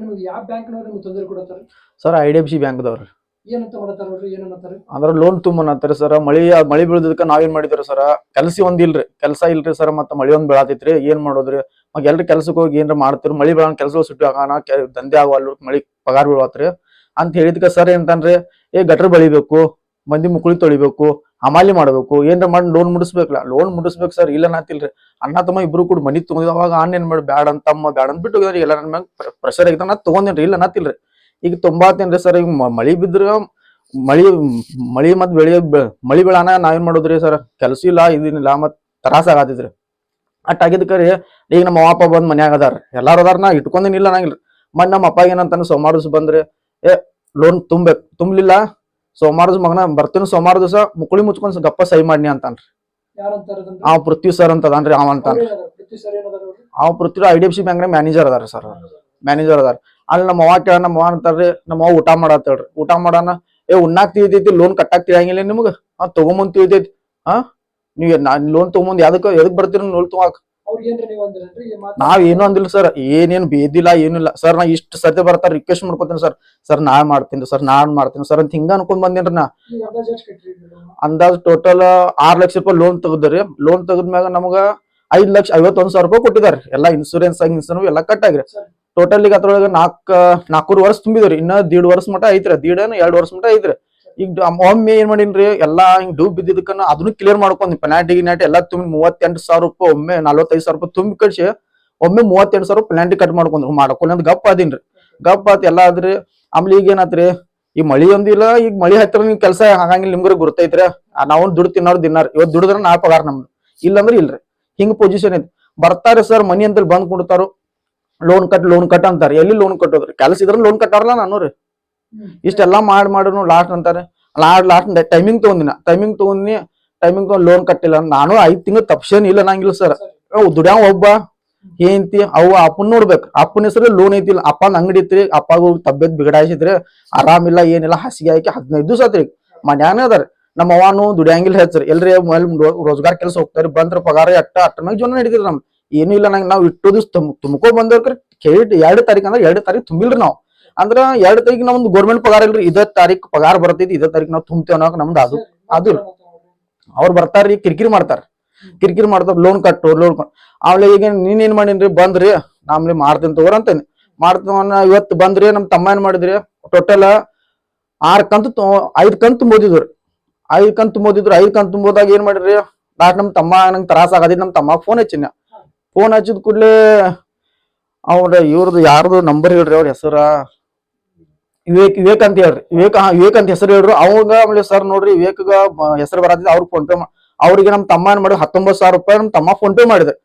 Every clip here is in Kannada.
ನಿಮ್ಗೆ ಯಾವ ಬ್ಯಾಂಕ್ನವ್ರು ನಿಮ್ಗೆ ತೊಂದರೆ ಕೊಡತ್ತಾರೆ? Sir I D F C ಬ್ಯಾಂಕ್ದವ್ರು. ಏನಂತ ಮಾಡತ್ತಾರ ಅವ್ರು ಏನನ್ನತ್ತಾರ ಅಂದ್ರ ಲೋನ್ ತುಂಬನತ್ತಾರ ಸರ್. ಮಳಿ ಮಳಿ ಬೀಳದಕ್ಕ ನಾವೇನ್ ಮಾಡಿದ್ರಿ ಸರ್? ಕೆಲಸ ಒಂದ್ ಇಲ್ರಿ. ಕೆಲಸ ಇಲ್ರಿ ಸರ್ ಮತ್ತೆ ಮಳಿ ಒಂದ್ ಬೆಳಾತೈತ್ರಿ. ಏನ್ ಮಾಡೋದ್ರಿ? ಮಗ ಎಲ್ರಿ ಕೆಲ್ಸಕ್ಕೆ ಹೋಗಿ ಏನ್ರ ಮಾಡ್ತಿರು ಮಳಿ ಬೆಳ ಕೆಲಸ ಸುಟ್ಟು ಆಗಾನ ಕೆ- ದಂಧೆ ಆಗವಲ್ಲು ಮಳಿ ಪಗಾರ ಬೀಳತ್ರಿ ಅಂತ ಹೇಳಿದ್ಕ ಸರ್ ಏನಂತನ್ರಿ ಏ ಗಟ್ರ ಬೆಳಿಬೇಕು ಮಂದಿ ಮುಕುಳಿ ತೊಳಿಬೇಕು ಹಮಾಲಿ ಮಾಡ್ಬೇಕು, ಏನ್ರ ಮಾಡಿ ಲೋನ್ ಮುಡಿಸ್ಬೇಕಲ್ಲ ಲೋನ್ ಮುಡಿಸ್ಬೇಕು ಸರ್ ಇಲ್ಲ ನಾತಿಲ್ರಿ. ಅಣ್ಣ ತಮ್ಮ ಇಬ್ರು ಕೂಡ ಮನಿ ತಗೊಂಡ್ ಅವಾಗ ಏನ್ ಮಾಡಿ, ಬ್ಯಾಡ ಅಂತ ತಮ್ಮ ಬ್ಯಾಡ ಅಂತ ಬಿಟ್ಟು ಎಲ್ಲ ನನ್ನ ಮ್ಯಾಗ ಪ್ರೆಷರ್ ಆಗಿತ್ತ, ನಾ ತಗೊಂಡೇನ್ರಿ, ಇಲ್ಲ ನಾತಿಲ್ರಿ. ಈಗ ತುಂಬಾತೇನ್ರಿ ಸರ್ ಈಗ ಮಳಿ ಬಿದ್ರ, ಮಳಿ ಮಳಿ ಮತ್ ಬೆಳಿ, ಬೆ- ಮಳಿ ಬೆಳಾನ ನಾವೇನ್ ಮಾಡೋದ್ರಿ ಸರ್ ಕೆಲಸ ಇಲ್ಲ ಇದಿಲ್ಲ ಮತ್ ತ್ರಾಸ ಆಗತ್ತಿದ್ರಿ. ಅಟ್ ಆಗಿದ್ಕರಿ ಈಗ ನಮ್ಮ ಅಪ್ಪ ಬಂದ್ ಮನ್ಯಾಗ ಅದಾರ, ಎಲ್ಲಾರು ಅದಾರ, ನಾ ಇಟ್ಕೊಂದಿನಿಲ್ಲ ನಂಗಿಲ್ರಿ. ಮತ್ ನಮ್ಮ ಅಪ್ಪ ಏನಂತಾನೆ ಸೋಮವಾರ ದಿವಸ ಬಂದ್ರೆ, ಏ ಲೋನ್ ತುಂಬಬೇಕು ತುಂಬ್ಲಿಲ್ಲ ಸೋಮವಾರ ಮಗನ ಬರ್ತೀನಿ ಸೋಮವಾರ ದಿವಸ ಮುಕುಳಿ ಮುಚ್ಕೊಂಡ್ ಗಪ್ಪ ಸಹಿ ಮಾಡ್ನಿ ಅಂತಾನ್ರಿ. ಅವ್ ಪೃಥ್ವಿ ಸರ್ ಅಂತ ಅದಾನ್ರಿ ಅವ ಅಂತಾನ್ರಿ? ಅವ್ Prithvi I D F C bank manager ಅದಾರ ಸರ್ ಮ್ಯಾನೇಜರ್ ಅದಾರ. ಅಲ್ಲಿ ನಮ್ಮ ಅವ್ವ ಕೇಳ ನಮ್ಮ ಅವ್ವ ಅಂತಾರ್ರಿ ನಮ್ಮ ಅವ್ವ ಊಟ ಮಾಡತ್ತೇಳ್ರಿ ಊಟ ಮಾಡಾನ ಏ ಉಣ್ಣಾಕ್ ತಿಳಿದೈತಿ ಲೋನ್ ಕಟ್ಟಾಕ್ ತಿಳಿಯಂಗಿಲ್ಲ ನಿಮ್ಗ? ಹಾ ತಗೊಂಬಂದ್ ತಿಳಿತೈತಿ. ಹಾ ನೀವ್ ಲೋನ್ ತಗೊಂಬಂದ್ ಯಾವ್ದಕ್ಕ ಎದಕ್ ಬರ್ತೀರ ಲೋನ್ ತಗೋಕ್ ನೀವು ಏನು ಅಂದಿಲ್ಲ ಸರ್ ಏನೇನು ಬೇದಿಲ್ಲ ಏನಿಲ್ಲ. ಸರ್ ನಾ ಇಷ್ಟ ಸದ್ಯ ಬರ್ತಾರ ರಿಕ್ವೆಸ್ಟ್ ಮಾಡ್ಕೊತೀನಿ ಸರ್. ಸರ್ ನಾ ಮಾಡ್ತೀನಿ ಸರ್ ನಾನ್ ಮಾಡ್ತೀನಿ. ಸರ್ ಅಂತ ಹಿಂಗ ಅನ್ಕೊಂಡ್ ಬಂದೇನ್ರಿ ನಾ. ಅಂದಾಜ್ ಟೋಟಲ್ ಆರ್ ಲಕ್ಷ ರೂಪಾಯಿ ಲೋನ್ ತೆಗದ್ರಿ. ಲೋನ್ ತೆಗದ್ಮ್ಯಾಗ ನಮಗ ಐದ್ ಲಕ್ಷ ಐವತ್ತೊಂದ್ ಸಾವಿರ ರೂಪಾಯಿ ಕೊಟ್ಟಿದಾರ. ಎಲ್ಲಾ ಇನ್ಸೂರೆನ್ಸ್ ಇನ್ಸೂರೆನ್ಸ್ ಎಲ್ಲ ಕಟ್ ಆಗ್ರಿ. ಟೋಟಲ್ ಈಗ ಅದ್ರೊಳಗ ನಾಲ್ಕ ನಾಲ್ಕೂರು ವರ್ಷ ತುಂಬಿದ್ರಿ ಇನ್ನ ದೀಡ್ ವರ್ಷ ಮಟ ಐತ್ರಿ. ದೀಡ್ ಏನ್ ಎರಡ್ ವರ್ಷ ಮಟ ಐತ್ರಿ. ಈಗ ಒಮ್ಮೆ ಏನ್ ಮಾಡಿನ್ರಿ, ಎಲ್ಲಾ ಹಿಂಗ್ ಡೂಬ್ ಬಿದ್ದಿದ್ದಕ್ಕನ ಅದನ್ನು ಕ್ಲಿಯರ್ ಮಾಡ್ಕೊಂಡ್ ಪೆನಾಲ್ಟಿ ಗಿನಾಟಿ ಎಲ್ಲಾ ತುಂಬಿ ಮೂವತ್ತೆಂಟು ಸಾವಿರ ರೂಪಾಯಿ, ಒಮ್ಮೆ ನಲ್ವತ್ತೈದು ಸಾವಿರ ರೂಪಾಯಿ ತುಂಬಿ ಕಳ್ಸಿ ಒಮ್ಮೆ ಮೂವತ್ತೆಂಟು ಸಾವಿರ ಪೆನಾಲ್ಟಿ ಕಟ್ ಮಾಡ್ಕೊಂಡ್ರು ಮಾಡ್ಕೊಂಡ್ ಅಂತ ಗಪ್ ಆದಿನ್ರಿ. ಗಪ್ ಆತ್ ಎಲ್ಲಾ ಆದ್ರಿ, ಆಮೇಲೆ ಈಗ ಏನಾತ್ರಿ, ಈ ಮಳಿ ಒಂದಿಲ್ಲ, ಈಗ ಮಳಿ ಹತ್ತಿರ ನಿಮ್ ಕೆಲಸ ಆಗಂಗಿಲ್ಲ ನಿಮ್ಗ್ರ ಗುರ್ತೈತ್ರಿ. ನಾವು ದುಡ್ಡು ತಿನ್ನೋರು ದಿನ್ನಾರ ಇವತ್ತು ದುಡಿದ್ರ ನಾ ಪಗಾರ ನಮ್ದು. ಇಲ್ಲಂದ್ರೆ ಇಲ್ರಿ. ಹಿಂಗ್ ಪೊಸಿಷನ್ ಐತಿ ಬರ್ತಾರೆ ಸರ್ ಮನಿ ಅಂತ ಬಂದ್ ಕುಡ್ತಾರು ಲೋನ್ ಕಟ್ ಲೋನ್ ಕಟ್ ಅಂತಾರೆ. ಎಲ್ಲಿ ಲೋನ್ ಕಟ್ಟೋದ್ರಿ ಕೆಲಸ ಇದ್ರ ಲೋನ್ ಕಟ್ಟಾರಲ್ಲ ನಾನು ರೀ. ಇಷ್ಟೆಲ್ಲಾ ಮಾಡಿ ಮಾಡೋನು ಲಾಸ್ಟ್ ಅಂತಾರೆ. ಲಾಸ್ಟ್ ಲಾಸ್ಟ್ ಟೈಮಿಂಗ್ ತಗೊಂದಿನ ಟೈಮಿಂಗ್ ತಗೊಂಡಿ ಟೈಮಿಂಗ್ ತಗೊಂಡ್ ಲೋನ್ ಕಟ್ಟಿಲ್ಲ. ನಾನು ಐದ್ ತಿಂಗಳು ತಪ್ಸೇನ್ ಇಲ್ಲ ನಂಗಿಲ್ಲ ಸರ್ ದುಡ್ಯಾವ ಒಬ್ಬ? ಏಂತಿ ಅವ ಅಪ್ಪನ್ ನೋಡ್ಬೇಕು. ಅಪ್ಪನ ಹೆಸರು ಲೋನ್ ಐತಿಲ್ಲ ಅಪ್ಪನ ಅಂಗಡಿ ಐತ್ರಿ. ಅಪ್ಪಾಗ ತಬ್ಬೇತ್ ಬಿಗಡಾಯಿಸಿದ್ರಿ ಆರಾಮಿಲ್ಲ, ಏನಿಲ್ಲ. ಹಾಸಿಗೆ ಹಾಕಿ ಹದಿನೈದು ದಿವಸ ಆತ್ರಿ ಮನ್ಯಾನೇ ಅದಾರ. ನಮ್ಮ ಅವನು ದುಡಿಯಂಗಿಲ್ಲ ಹೇಳ್ತಾರೆ. ಎಲ್ರಿ ರೋಜ್ಗಾರ್ ಕೆಲಸ ಹೋಗ್ತಾರ. ಬಂದ್ರ ಪಗಾರ ಎಟ್ಟ, ಅಟ್ಟ ಮ್ಯಾಗ ಜೀವನ ನಡೀತಿರಿ ನಮ್ ಏನು ಇಲ್ಲ ನಂಗೆ. ನಾವು ಇಟ್ಟು ದಿವ್ಸ ತುಮ್ ತುಂಬ್ಕೊ ಬಂದವ್ರಿ ಕೇಳಿ, ಎರಡು ತಾರೀಕು ಅಂದ್ರೆ ಎರಡು ತಾರೀಕು ತುಂಬಿಲ್ರಿ ನಾವು. ಅಂದ್ರ ಎರಡು ತಾರೀಕು ನಮ್ದು ಗೌರ್ಮೆಂಟ್ ಪಗಾರ ಇಲ್ರಿ ಇದ ತಾರೀಕು ಪಗಾರ ಬರ್ತೈತಿ ಇದ ತಾರೀಕು ನಾವು ತುಂಬತೇವ್ ಅನ್ನೋಕೆ ನಮ್ದು ಅದು. ಅದು ಅವ್ರು ಬರ್ತಾರ್ರಿ ಕಿರಿಕಿರಿ ಮಾಡ್ತಾರ. ಕಿರಿಕಿರಿ ಮಾಡ್ತಾರ ಲೋನ್ ಕಟ್ಟು ಲೋನ್ ಕಟ್ಟು ಆಮೇಲೆ ಈಗ ನೀನ್ ಏನ್ ಮಾಡೀನ್ರಿ ಬಂದ್ರಿ ಆಮೇಲೆ ಮಾಡ್ತೀನಿ ತಗೋರ್ ಅಂತೇನಿ. ಮಾಡ್ತಾನ ಇವತ್ತು ಬಂದ್ರಿ ನಮ್ ತಮ್ಮ ಏನ್ ಮಾಡಿದ್ರಿ ಟೋಟಲ್ ಆರ್ ಕಂತು ಐದ್ ಕಂತು ತುಂಬೋದಿದ್ರು ಐದ್ ಕಂತು ತುಂಬೋದಿದ್ರು ಐದ್ ಕಂತು ತುಂಬೋದಾಗ ಏನ್ ಮಾಡಿದ್ರಿ ಲಾಸ್ಟ್ ನಮ್ ತಮ್ಮ ನಂಗೆ ತ್ರಾಸ ಆಗದಿದ್ ನಮ್ ತಮ್ಮ ಫೋನ್ ಹಚ್ಚಿನ. ಫೋನ್ ಹಚ್ಚಿದ ಕೂಡಲೇ ಅವ್ರ ಇವ್ರದ್ದು ಯಾರ್ದು ನಂಬರ್ ಹೇಳ್ರಿ ಅವ್ರ ಹೆಸರ ವಿವೇಕ್ ವಿವೇಕ್ ಅಂತ ಹೇಳ್ರಿ. ವಿವೇಕ್ ವಿವೇಕ್ ಅಂತ ಹೆಸರು ಹೇಳ್ರು. ಅವಾಗ ಆಮೇಲೆ ಸರ್ ನೋಡ್ರಿ ವಿವೇಕ್ಗ ಹೆಸರು ಬರತ್ತಿದ್ ಅವ್ರಿಗೆ ಫೋನ್ ಪೇ ಅವ್ರಿಗೆ ನಮ್ ತಮ್ಮ ಏನ್ ಮಾಡಿ ಹತ್ತೊಂಬತ್ತು ಸಾವಿರ ರೂಪಾಯಿ ನಮ್ ತಮ್ಮ ಫೋನ್ ಪೇ ಮಾಡಿದ್ರು?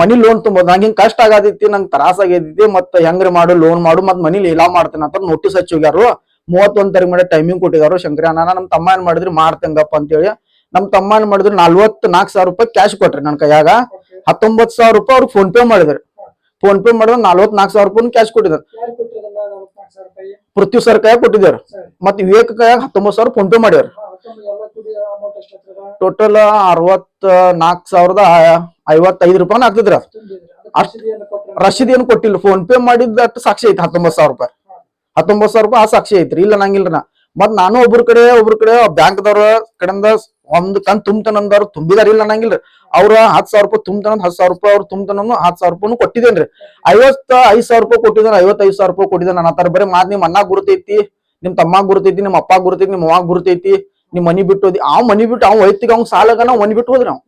ಮನಿ ಲೋನ್ ತುಂಬೋದು. ನಂಗೆ ಹಿಂಗ್ ಕಷ್ಟ ಆಗದಿತ್ತಿ ನಂಗೆ ತ್ರಾಸ ಆಗೈತಿ ಮತ್ತ ಹೆಂಗ್ರಿ ಮಾಡು ಲೋನ್ ಮಾಡು ಮತ್ ಮನಿ ಲೀಲಾ ಮಾಡ್ತೇನೆ ಅಂತ ನೋಟಿಸ್ ಹಚ್ಚಿ ಹೋಗ್ಯಾರು. ಮೂವತ್ತೊಂದ್ ತಾರೀಕು ಮಾಡಿ ಟೈಮಿಂಗ್ ಕೊಟ್ಟಿದಾರು. ಶಂಕರಿ ಅಣ್ಣ ನಮ್ ತಮ್ಮ ಏನ್ ಮಾಡಿದ್ರಿ? ಮಾಡ್ತೇಂಗಪ್ಪ ಅಂತೇಳಿ. ನಮ್ ತಮ್ಮ ಏನ್ ಮಾಡಿದ್ರು? ನಲ್ವತ್ ನಾಲ್ಕು ಸಾವಿರ ರೂಪಾಯಿ ಕ್ಯಾಶ್ ಕೊಟ್ರಿ ನನ್ ಕೈಯಾಗ. ಹತ್ತೊಂಬತ್ತು ಹತ್ತೊಂಬತ್ ಸಾವಿರ ರೂಪಾಯಿ ಅವ್ರಿಗೆ ಫೋನ್ ಪೇ ಮಾಡಿದ್ರು. ಫೋನ್ ಪೇ ಮಾಡಿದ್ರೆ ನಲ್ವತ್ ನಾಲ್ಕು ಸಾವಿರ ರೂಪಾಯಿ ಕ್ಯಾಶ್ ಕೊಟ್ಟಿದ್ದಾರೆ ಪೃಥ್ವಿ ಸರ್ ಕೈಯಾಗ ಕೊಟ್ಟಿದ್ದಾರೆ. ಮತ್ತೆ ವಿವೇಕ ಕೈಯಾಗ ಹತ್ತೊಂಬತ್ ಸಾವಿರ ಫೋನ್ ಪೇ ಮಾಡ್ಯಾರ? ಟೋಟಲ್ ಅರವತ್ ನಾಲ್ಕು ಸಾವಿರದ ಐವತ್ತೈದು ರೂಪಾಯಿ ಆಗ್ತಿದ್ರ ರಶೀದಿ ಏನು ಕೊಟ್ಟಿಲ್ಲ. ಫೋನ್ ಪೇ ಮಾಡಿದ ಅಷ್ಟು ಸಾಕ್ಷಿ ಐತಿ ಹತ್ತೊಂಬತ್ತು ಸಾವಿರ ರೂಪಾಯಿ. ಹತ್ತೊಂಬತ್ ಸಾವಿರ ರೂಪಾಯಿ ಆ ಸಾಕ್ಷಿ ಐತ್ರಿ. ಇಲ್ಲ ನಂಗಿಲ್ರಿ ನಾ. ಮತ್ ನಾನು ಒಬ್ರ ಕಡೆ ಒಬ್ರ ಕಡೆ ಬ್ಯಾಂಕ್ದವ್ರ ಕಡೆಯಿಂದ ಒಂದ್ ಕಂತ್ ತುಂಬತನಂದವ್ರು ತುಂಬಿದಾರ ಇಲ್ಲ ಅನ್ನಂಗಿಲ್ರಿ. ಅವ್ರ ಹತ್ ಸಾವಿರ ರೂಪಾಯಿ ತುಂಬತನ ಹತ್ ಸಾವಿರ ರೂಪಾಯಿ ಅವ್ರು ತುಂಬತನ ಹತ್ ಸಾವಿರ ರೂಪಾಯಿ ಕೊಟ್ಟಿದ್ದೇನ್ರಿ. ಐವತ್ತ ಐದ್ ಸಾವಿರ ರೂಪಾಯಿ ಕೊಟ್ಟಿದ್ದಾನ ಐವತ್ತೈದು ಸಾವಿರ ರೂಪಾಯಿ ಕೊಟ್ಟಿದ್ದಾನ. ಅನ್ನತ್ತಾರ ಬರೀ ಮಾತ್ ನಿಮ್ ಅಣ್ಣ ಗುರುತೈತಿ ನಿಮ್ ತಮ್ಮ ಗುರುತೈತಿ ನಿಮ್ ಅಪ್ಪ ಗುರುತೈತಿ ನಿಮ್ ಅವಾಗ ಗುರುತೈತಿ ನಿಮ್ ಮನಿ ಬಿಟ್ಟು ಹೋದಿ ಅವ್ ಮನಿ ಬಿಟ್ಟು ಅವ್ ವೈಯಕ್ತಿಕ ಅವ್ನ್ ಸಾಲಗನ ಮನಿ ಬಿಟ್ಟು ಹೋದ್ರಿ ನೀವು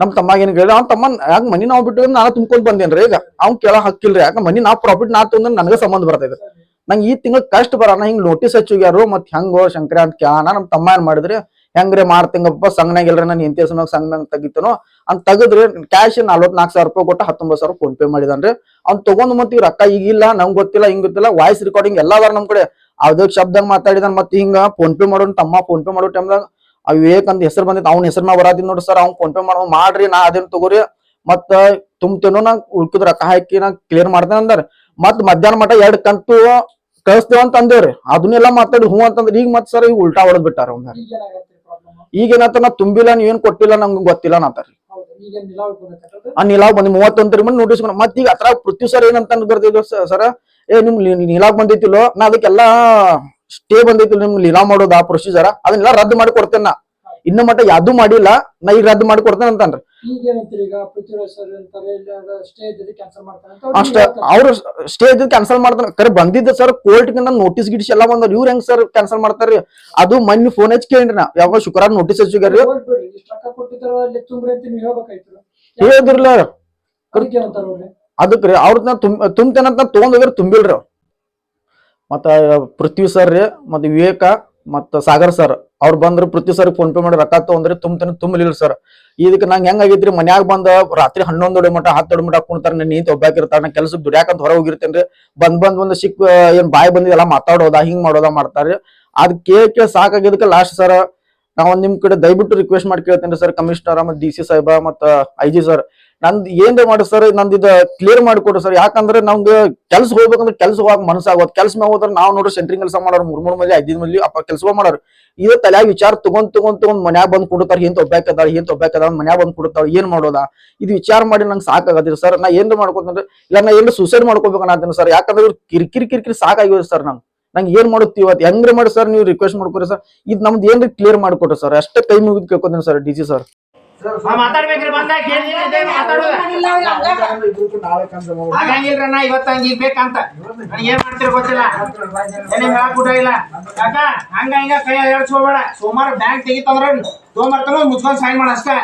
ನಮ್ ತಮ್ಮ ಏನ್ ಕೇಳಿದ್ರೆ ಅವ್ನ ತಮ್ಮ ಯಾಕೆ ಮನಿ ನಾವ್ ಬಿಟ್ಟು ನಾನು ತುಂಬ್ಕೊಂಡ್ ಬಂದೇನ್ರಿ ಈಗ. ಅವ್ನ್ ಕೇಳ ಹಕ್ಕಿಲ್ರಿ ಯಾಕ ಮನಿ ನಾ ಪ್ರಾಫಿಟ್ ನಾ ತಂದ್ರೆ ನನಗೆ ಸಂಬಂಧ ಬರ್ತೈತೆ. ನಂಗೆ ಈ ತಿಂಗಳ ಕಷ್ಟ ಬರೋಣ ಹಿಂಗ್ ನೋಟಿಸ್ ಹಚ್ಚುಗ್ಯಾರು ಮತ್ ಹೆಂಗೋ ಶಂಕರ ಅಂತ ಕ್ಯಾನ ನಮ್ ತಮ್ಮ ಏನ್ ಮಾಡಿದ್ರಿ? ಹೆಂಗ್ರಿ ಮಾಡ್ತಿಂಗಪ್ಪ ಸಂಘನಾಗ ಇಲ್ರಿ ನಾನು ಎಂತ ಹೆಸರು ಸಂಘನಾಗ ತೆಗಿತನೋ ಅಂತ ತೆಗದ್ರಿ ಕ್ಯಾಶ್ ನಲ್ವತ್ ನಾಲ್ಕು ಸಾವಿರ ರೂಪಾಯಿ ಕೊಟ್ಟು ಹತ್ತೊಂಬತ್ತು ಸಾವಿರ ಫೋನ್ ಪೇ ಮಾಡಿದಾನ್ರಿ. ಅವ್ನ್ ತಗೊಂಡ್ ಮತ್ತೆ ರೊಕ್ಕ ಈಗಿಲ್ಲ, ನಂಗೆ ಗೊತ್ತಿಲ್ಲ, ಹಿಂಗ್ ಗೊತ್ತಿಲ್ಲ ವಾಯ್ಸ್ ರೆಕಾರ್ಡಿಂಗ್ ಎಲ್ಲ ಅದಾರ ನಮ್ ಕಡೆ. ಅದು ಶಬ್ದಾಗ ಮಾತಾಡಿದಾನ ಮತ್ ಹಿಂಗ ಫೋನ್ ಪೇ ಮಾಡೋನ್, ತಮ್ಮ ಫೋನ್ ಪೇ ಮಾಡೋ ಟೈಮ್ದಾಗ ಆ ವಿವೇಕ್ ಅಂತ ಹೆಸರು ಬಂದಿತ್ತು ಅವ್ನ ಹೆಸರು ಮಾ ಬರಾದಿ ನೋಡ್ರಿ ಸರ್, ಅವ್ನ್ ಫೋನ್ ಪೇ ಮಾಡೋ, ಮಾಡ್ರಿ ನಾ ಅದೇನ್ ತಗೋರಿ. ಮತ್ತ, ತುಂಬ್ತೇನೋ, ನಾ ಉಳ್ಕಿದ ರೊಕ್ಕ ಹಾಕಿ ನಾ ಕ್ಲಿಯರ್ ಮಾಡ್ತೇನೆ ಅಂದಾರ. ಮತ್ ಮಧ್ಯಾಹ್ನ ಮಠ ಎರಡ್ ಕಂತು ಕಳಿಸ್ತೇವ ಅಂತ ಅಂದೇವ್ರಿ. ಅದನ್ನೆಲ್ಲ ಮಾತಾಡಿ ಹ್ಞೂ ಅಂತಂದ್ರೆ ಈಗ ಮತ್ ಸರ್ ಈಗ ಉಲ್ಟಾ ಹೊಡೆದ್ ಬಿಟ್ಟಾರ ಅವ್ನ ಈಗ ಏನಂತ ನಾ ತುಂಬಿಲ್ಲ ನೀವೇನ್ ಕೊಟ್ಟಿಲ್ಲ ನಮ್ಗೆ ಗೊತ್ತಿಲ್ಲ ಬಂದೈತೆ ಆ ನೀಲಾವ್ ಬಂದಿ ಮೂವತ್ತೊಂದರ ಮಂದಿ ನೋಟಿಸ್ ಮತ್ತ ಈಗ ಅತ್ರ ಪೃಥ್ವಿ ಸರ್ ಏನಂತ ಬರ್ತಿದ್ರು ಸರ ಏ, ನಿಮ್ ನಿಲಾವ್ ಬಂದೈತಿಲ್ಲೋ ನಾ ಅದಕ್ಕೆಲ್ಲಾ ಸ್ಟೇ ಬಂದೈತಿಲ್ಲ ನಿಮ್ಗೆ ಲೀಲಾ ಮಾಡೋದು ಆ ಪ್ರೊಸೀಜರ್ ಅದನ್ನೆಲ್ಲ ರದ್ದು ಮಾಡಿ ಕೊಡ್ತೇನೆ ನಾ. ಇನ್ನ ಮಟ್ಟ ಯಾವ್ದು ಮಾಡಿಲ್ಲ, ನಾ ಈಗ ರದ್ದು ಮಾಡಿ ಕೊಡ್ತೇನೆ ಅಂತನ್ರಿ ಈಗ ಏನಂತೀರಿ ಈಗ ಪೃಥ್ವಿರಾಜ್ ಸರ್ ಅಂತಾರೆ ಇಲ್ಲ ಸ್ಟೇ ಇದ್ದಿದ್ದು ಕ್ಯಾನ್ಸಲ್ ಮಾಡ್ತಾರೆ ಅಂತ ಅಷ್ಟ ಅವ್ರು ಅವ್ರು ಸ್ಟೇ ಕ್ಯಾನ್ಸಲ್ ಮಾಡ್ತಾರ. ಕರೆ ಬಂದಿದ್ದ ಸರ್ ಕೋರ್ಟ್ ಗಿಂತ ನೋಟಿಸ್ ಗಿಟಿಸ್ ಎಲ್ಲ ಬಂದರು ಇವ್ರ ಹೆಂಗ್ ಸರ್ ಕ್ಯಾನ್ಸಲ್ ಮಾಡ್ತಾರ್ರಿ ಅದು ಮೊನ್ನೆ ಫೋನ್ ಹಚ್ಚಿ ಕೇಳ್ರಿ ನಾ. ಯಾವಾಗ ಶುಕ್ರವಾರ ನೋಟಿಸ್ ಹಚ್ಚಿಗಾರಿ ಹೋಗ್ಬಿಡ್ರಿ ಇಷ್ಟು ರೊಕ್ಕ ಕೊಟ್ಟಿದ್ದಾರ ಅಲ್ಲಿ ತುಂಬ್ರಿ ಅಂತ ನೀವು ಹೇಳ್ಬೇಕಾಯ್ತು. ಹೇಳಿದ್ರಲ್ಲ ಅದಕ್ಕೆ ರೀ ಅವ್ರಿ? ತುಂಬ ತುಂಬ್ತೇನಂತ ತಗೊಂಡ್ ಹೋಗ್ಯಾರ ತುಂಬಿಲ್ರಿ ಅವ್ರು. ಮತ್ತ ಪೃಥ್ವಿ ಸರ್ ರೀ ಮತ್ತ ವಿವೇಕ ಮತ್ತ ಸಾಗರ್ ಸರ್ ಅವ್ರು ಬಂದ್ರು ಪೃಥ್ವಿ ಸರ್ ಫೋನ್ ಪೇ ಮಾಡಿ ರೊಕ್ಕ ತೊಗೊಂಡ್ರೆ ತುಂಬ್ತೇನೆ ತುಂಬಲಿಲ್ಲ ಸರ್ ಇದಕ್ಕೆ ನಂಗೆ ಹೆಂಗ್ ಆಗೈತ್ರಿ, ಮನ್ಯಾಗ ಬಂದ ರಾತ್ರಿ ಹನ್ನೊಂದು ಮಟ ಹತ್ತು ಮಟ ಕುಣ್ತಾರೆ ನನ್ನ ನೀತಿ ಒಬ್ಬಾಕಿರ್ತಾರ ನಾ ಕೆಲಸ ದುಡ್ಯಾಕಂತ ಹೊರ ಹೋಗಿರ್ತೇನ್ರಿ. ಬಂದ್ ಬಂದ್ ಬಂದ್ ಸಿಕ್ ಏನ್ ಬಾಯಿ ಎಲ್ಲ ಮಾತಾಡೋದ, ಹಿಂಗ್ ಮಾಡೋದ ಮಾಡ್ತಾರೆ ಅದ್ ಕೇಳಿ ಸಾಕಾಗಿದ್ದಕ್ಕೆ ಲಾಸ್ಟ್ ಸರ್ ನಾ ನಿಮ್ಮ ನಿಮ್ ಕಡೆ ದಯವಿಟ್ಟು ರಿಕ್ವೆಸ್ಟ್ ಮಾಡಿ ಕೇಳ್ತೇನೆ ಸರ್ ಕಮಿಷನರ್ ಮತ್ತು ಡಿ ಸಿ ಸಾಹೇಬ, ಮತ್ತು ಐ ಜಿ ಸರ್ ನಂದ್ ಏನ್ರ ಮಾಡಿ ಸರ್, ನಂದು ಇದು ಕ್ಲಿಯರ್ ಮಾಡಿಕೊಡ್ರಿ ಸರ್. ಯಾಕಂದ್ರೆ ನಮ್ದು ಕೆಲ್ಸ ಹೋಗ್ಬೇಕಂದ್ರೆ ಕೆಲ್ಸ ಹೋಗಕ್ ಮನಸ್ಸಾಗೋದ್ ಕೆಲ್ಸ ಮೇಲೆ ಹೋದ್ರೆ ನಾವು ನೋಡ್ರಿ ಸೆಂಟ್ರಿಂಗ್ ಕೆಲಸ ಮಾಡೋರು ಮೂರ್ ಮೂರ್ ಮಂದಿ ಐದಿನ ಮಂದಿ, ಅಪ್ಪ ಕೆಲಸ ಮಾಡೋರು. ಇದು ತಲ್ಯಾಗ ವಿಚಾರ ತಗೊಂಡ್ ತಗೊಂಡ್ ತಗೊಂಡ್ ಮನ್ಯಾಗ ಬಂದ್ ಕೊಡ್ತಾರ, ಏನ್ ತೊಬ್ಬಾಕದಾರ ಏನ್ ತೊಬ್ಬಾಕದ ಮನ್ಯಾಗ ಬಂದ್ ಕೊಡ್ತಾವ್ ಏನ್ ಮಾಡೋದ? ಇದು ವಿಚಾರ ಮಾಡಿ ನಂಗೆ ಸಾಕಾಗತ್ರಿ ಸರ್. ನಾ ಏನ್ರ ಮಾಡ್ಕೊತಂದ್ರೆ, ಇಲ್ಲ ನಾ ಏನ್ರ ಸೂಸೈಡ್ ನಾ ಅನ್ನತೀನಿ ಸರ್. ಯಾಕಂದ್ರೆ ಕಿರಿಕಿರಿ ಕಿರಿಕಿರಿ ಸಾಕಾಗಿವೆ ಸರ್ ನಂಗೆ. ನಂಗೆ ಏನ್ ಮಾಡುತ್ತಿ ಇವತ್ತು ಹೆಂಗ್ರಿ ಮಾಡಿ ಸರ್ ನೀವು ರಿಕ್ವೆಸ್ಟ್ ಮಾಡ್ಕೊರಿ ಸರ್. ಇದು ನಮ್ದು ಏನ್ರಿ ಕ್ಲಿಯರ್ ಮಾಡ್ಕೊಟ್ರಿ ಸರ್. ಅಷ್ಟೇ ಕೈ ಮುಗಿದ್ ಕೇಳ್ಕೊತೀನಿ ಸರ್ ಡಿ ಸಿ ಸರ್. ಮಾತಾಡ್ಬೇಕ್ರಿ ಬಂದ ಕೇಳಿ ಮಾತಾಡೋದ? ಆಗಂಗಿಲ್ರಿ ನಾ ಇವತ್ತ ಹಂಗ ಬೇಕಂತ ನನಗೆ ಏನ್ ಮಾಡ್ತೀರ ಗೊತ್ತಿಲ್ಲ. ಏನೇ ಹೇಳಕ್ ಬಿಟ್ಟ ಇಲ್ಲ? ಯಾಕ ಹಂಗ ಹಿಂಗ ಕೈ ಹೇಳ್ಸ್ಕೋಬೇಡ ಸೋಮವಾರ ಬ್ಯಾಂಕ್ ತೆಗಿತಂದ್ರ ತೊಗೊಂಬರ್ತಾನ ಮುಚ್ಕೊಂಡ್ ಸೈನ್ ಮಾಡ ಅಷ್ಟೇ.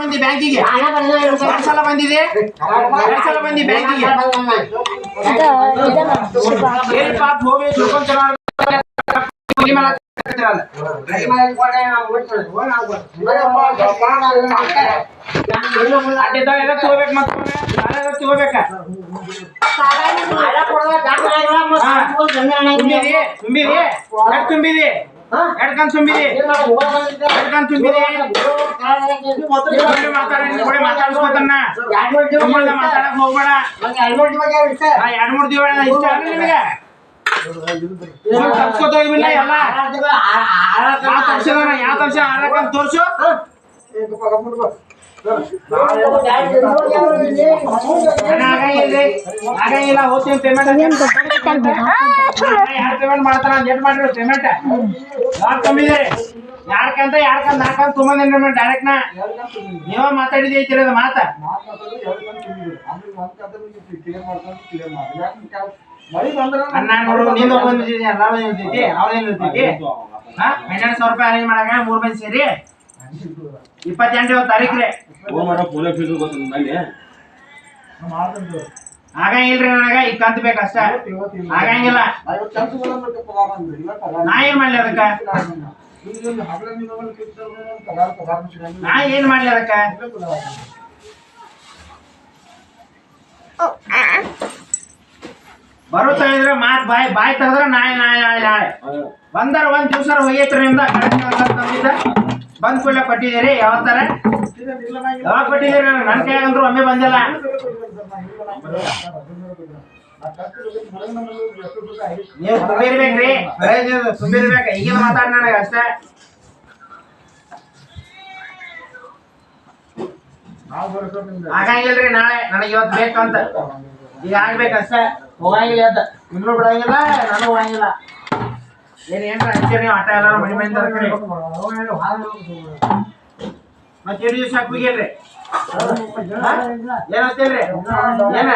ಬಂದಿ ಬ್ಯಾಂಕಿಗೆ ಎರಡ್ ಸಲ ಬಂದಿದೆ? ಎರಡ್ ಸಲ ಬಂದಿ ಬ್ಯಾಂಕಿಗೆ ಹೋಗಿ ಚಲೋ ಮನೆ ಮೇಲೆ ಹಾಕ್ತಿರಲ್ಲ. ಅಡ್ಡಿದ್ದಾಗ ಎಲ್ಲ ತಗೋಬೇಕು ಮತ್ತೆ ಸಾಲ ಎಲ್ಲ ತಗೋಬೇಕ ತುಂಬಿದಿ ತುಂಬಿದಿ ಎಷ್ಟ್ ತುಂಬಿದಿ ಎಡ್ಕಂದ್ ತುಂಬಿದಿ ಎಡ್ಕಂದ್ ತುಂಬಿದಿ ಇವ್ರು ಮಾತಾಡಿ ನಿನ್ ಕೂಡ ಮಾತಾಡ್ಸ್ಕೊತನ್ನ ಸುಮ್ಮನೆ ಮಾತಾಡಕ್ ಹೋಗ್ಬೇಡ ಎರಡ್ ಮೂರ್ ದಿವಸ ಇಷ್ಟ ಅಲ್ಲ ನಿನಗೆ ತಪ್ಸ್ಕೊತ ಹೋಗಿಲ್ಲ ಎಲ್ಲ ಯಾವ ತಪ್ಸಿದಾನ ಯಾವ ತಪ್ಸ ಆರಕ್ಕಂತ ತೋರ್ಸು ಆಗಂಗಿಲ್ರಿ ಆಗಂಗಿಲ್ಲ ಹೋಗ್ತೀನಿ ಪೇಮೆಂಟ್ ಯಾರು ಪೇಮೆಂಟ್ ಮಾಡ್ತಾರ ಲೇಟ್ ಮಾಡಿರೋ ಪೇಮೆಂಟ್ ಯಾರು ತುಂಬಿದಿರಿ ಯಾರ್ಕಂತ ಯಾರ್ಕಂತ ನಾಲ್ಕಂತ ತುಂಬಂದೇನ್ರಿ ಡೈರೆಕ್ಟ್ ನಾ. ನೀವ ಮಾತಾಡಿದ ಐತಿರ ಅದು ಮಾತ. ಅಣ್ಣ ನೋಡು ನೀನು ಬಂದಿದ್ದೀನಿ ಎಲ್ಲ ಇರ್ತೈತಿ ಅವ್ರೇನ್ ಇರ್ತೈತಿ ಹಾ ಹನ್ನೆರಡು ಸಾವಿರ ರೂಪಾಯಿ ಅರೇಂಜ್ ಮಾಡಾಕ ಮೂರ್ ಮಂದಿ ಸೇರಿ ಇಪ್ಪತ್ತೆಂಟು ತಾರೀಕು ರೀ ಆಗಂಗಿಲ್ರಿ ನನಗ ಈಗ ಕಂತ ಬೇಕಷ್ಟ. ಆಗಂಗಿಲ್ಲ. ನಾ ಏನ್ ಮಾಡ್ಲಿ ಅದಕ್ಕ? ನಾ ಏನ್ ಮಾಡ್ಲಿ ಅದಕ್ಕ? ಬರುತ್ತಾ ಇದ್ರೆ ಮಾತ್ ಬಾಯ್ ಬಾಯ್ ತೆಗದ್ರ ನಾಳೆ ನಾಳೆ ನಾಳೆ ನಾಳೆ. ಬಂದಾರ ಒಂದ್ ದಿವ್ಸ ಹೋಗೈತ್ರಿ ನಿಮ್ದ. ಬಂದ್ ಕೂಡಲೇ ಕೊಟ್ಟಿದ್ದೀರಿ ಯಾವತ್ತರ? ಯಾವಾಗ ಕೊಟ್ಟಿದ್ದೀರಿ? ನನ್ನ ಕೈಯಾಗಂದ್ರು ಒಮ್ಮೆ ಬಂದಿಲ್ಲ. ನೀವು ತುಂಬಿರ್ಬೇಕ್ರಿ. ಬರೇದು ತುಂಬಿರ್ಬೇಕ. ಈಗಿನ ಮಾತಾಡ್ ನನಗೆ ಅಷ್ಟೇ. ಆಗಂಗಿಲ್ರಿ ನಾಳೆ. ನನಗೆ ಇವತ್ತು ಬೇಕಂತ ಈಗ ಆಗ್ಬೇಕಷ್ಟೇ. ಹೋಗಂಗಿಲ್ಲ ಅಂತ ನಿಮ್ನು ಬಿಡಂಗಿಲ್ಲ ನನಗೂ ಹೋಗಂಗಿಲ್ಲ. ಏನ್ ಏನ್ರ ಹಚ್ಚಿರಿ ನೀವು? ಆಟ ಎಲ್ಲ ಮನೆ ಮನೆ ತರ್ಕರಿ ಮತ್ತೆ ಎರಡು ದಿವಸ ಹಾಕ್ಬಿಗಿಲ್ರಿ ಏನ್ ಹಚ್ಚಿಲ್ರಿ ಏನ?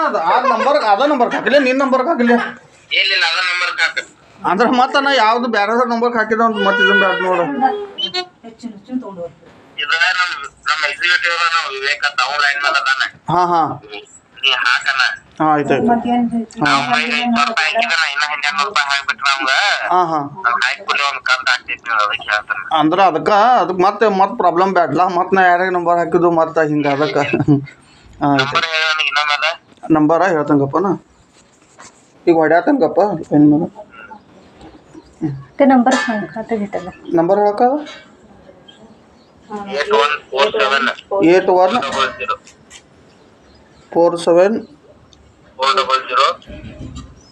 ಅದ್ ಆ ನಂಬರ್ ಅದ ನಂಬರ್ ಹಾಕಿಲ್ಲ ನಿನ್ನ ನಂಬರ್ ಹಾಕಿಲ್ಲ. ಏನಿಲ್ಲ ಅದ ನಂಬರ್ ಹಾಕ. ಅಂದ್ರೆ ಮತ್ತ ನಾ ಯಾವ್ದು ಬೇರೆ ನಂಬರ್ ಹಾಕಿದ ಅಂತ ಮತ್ತೆ ಇದನ್ನ ಬ್ಯಾಡ ನೋಡ. ಇದ ನಮ್ಮ ನಮ್ಮ ಎಕ್ಸಿಕ್ಯೂಟಿವ್ ಅದಾನ ವಿವೇಕ್ ಅಂತ ಅವ್ನ ಲೈನ್ ಮೇಲೆ ಅದಾನ. ಹಾ ಹಾ. ನೀ ಹಾಕನ ಹಾ ಆಯ್ತಾಯ್ತು ಅವ್ನ ಐದ್ ಸಾವಿರ ರೂಪಾಯಿ ಹಾಕಿದಾನ ಇನ್ನ ಹನ್ನೆರಡು ರೂಪಾಯಿ ಹಾಕ್ಬಿಟ್ರ ನಮ್ಗ ಹಾ ಹಾ ಅದ್ ಹಾಕ್ಬಿಟ್ಟು ಒಂದ್ ಕಂತ ಹಾಕ್ತೈತಿ ಅದಕ್ಕೆ ಹೇಳ್ತಾನ ಅಂದ್ರ ಅದಕ್ಕ ಅದಕ್ಕೆ ಮತ್ತೆ ಮತ್ತೆ ಪ್ರಾಬ್ಲಮ್ ಬ್ಯಾಡ್ಲ ಮತ್ತೆ ನಾ ಯಾರ್ಯಾಗ ನಂಬರ್ ಹಾಕಿದ್ದು ಮತ್ತೆ ಹಿಂಗ ಅದಕ್ಕ ಹಾ ಆಯ್ತು ನಂಬರ್ ಹೇಳ ನನಗೆ ಇನ್ನೊಮ್ಮೆದ ನಂಬರ ಹೇಳ್ತಂಗಪ್ಪ ನಾ ಈಗ ಹೊಡ್ಯಾತಂಗಪ್ಪ ಏನ್ ಮೇಲೆ ते नंबर सांग खाता घेतला ನಂಬರ್ ಹಾಕದ eight one four seven eight one double zero four seven four double zero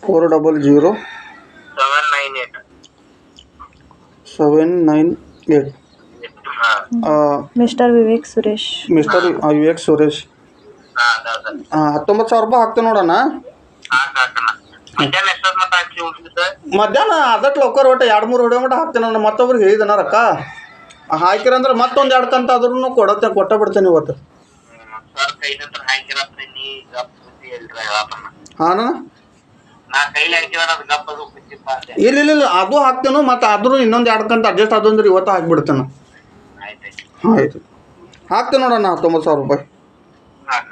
four double zero seven nine eight seven nine eight ಹಾ. ಮಿಸ್ಟರ್ ವಿವೇಕ್ ಸುರೇಶ್ ಮಿಸ್ಟರ್ ವಿವೇಕ್ ಸುರೇಶ್ ಹತ್ತೊಂಬತ್ತು ಸಾವಿರ ರೂಪಾಯಿ ಹಾಕ್ತೇನೆ ನೋಡೋಣ ಮಧ್ಯಾಹ್ನ ಅದಕ್ಕೆ ಲೋಕರ್ ಒಟ್ಟು ಎರಡು ಮೂರು ಹೊಡೆ ಮಟ್ಟ ಹಾಕ್ತೇನೆ ನಾನು ಮತ್ತೊಬ್ರಿಗೆ ಹೇಳಿದನ ರೊಕ್ಕ? ಹಾಕಿರಂದ್ರೆ ಮತ್ತೊಂದು ಎರಡು ಕಂತ ಆದ್ರೂ ಕೊಡತ್ತೆ ಕೊಟ್ಟ ಬಿಡ್ತೇನೆ ಇವತ್ತು. ಸರ್ ಹಾಕಿರತ್ರಿ ನೀ ಗಪ್ ಬುದ್ಧಿ ಹೇಳ್ರಿ ಹೇಳಪ್ಪನ ಹಾಂ ನಾ ಕೈಲಿ ಅದು ಗಪ್ ಅದು ಕುಚ್ಚಿಪ್ಪ ಅಂದೆ. ಇಲ್ಲ ಇಲ್ಲ ಇಲ್ಲ ಅದು ಹಾಕ್ತೇನು ಮತ್ತೆ ಆದ್ರೂ ಇನ್ನೊಂದು ಎರಡು ಕಂತ ಅಡ್ಜಸ್ಟ್ ಆದಂದ್ರೆ ಇವತ್ತು ಹಾಕ್ಬಿಡ್ತೇನೆ. ಹಾಂ ಆಯ್ತು. ಹಾಕ್ತೇನೆ ನೋಡೋಣ ಹತ್ತೊಂಬತ್ತು ಸಾವಿರ ರೂಪಾಯಿ. ಹಾಕ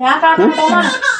ಮೆಸೇಜ್ ಬೇಡ ಅಂತೇಳಿ ಹಾಕಿದ್ರು ಬ್ಯಾಂಕಿಗೆ ಚಿನ್ನು ಯಾಕೆ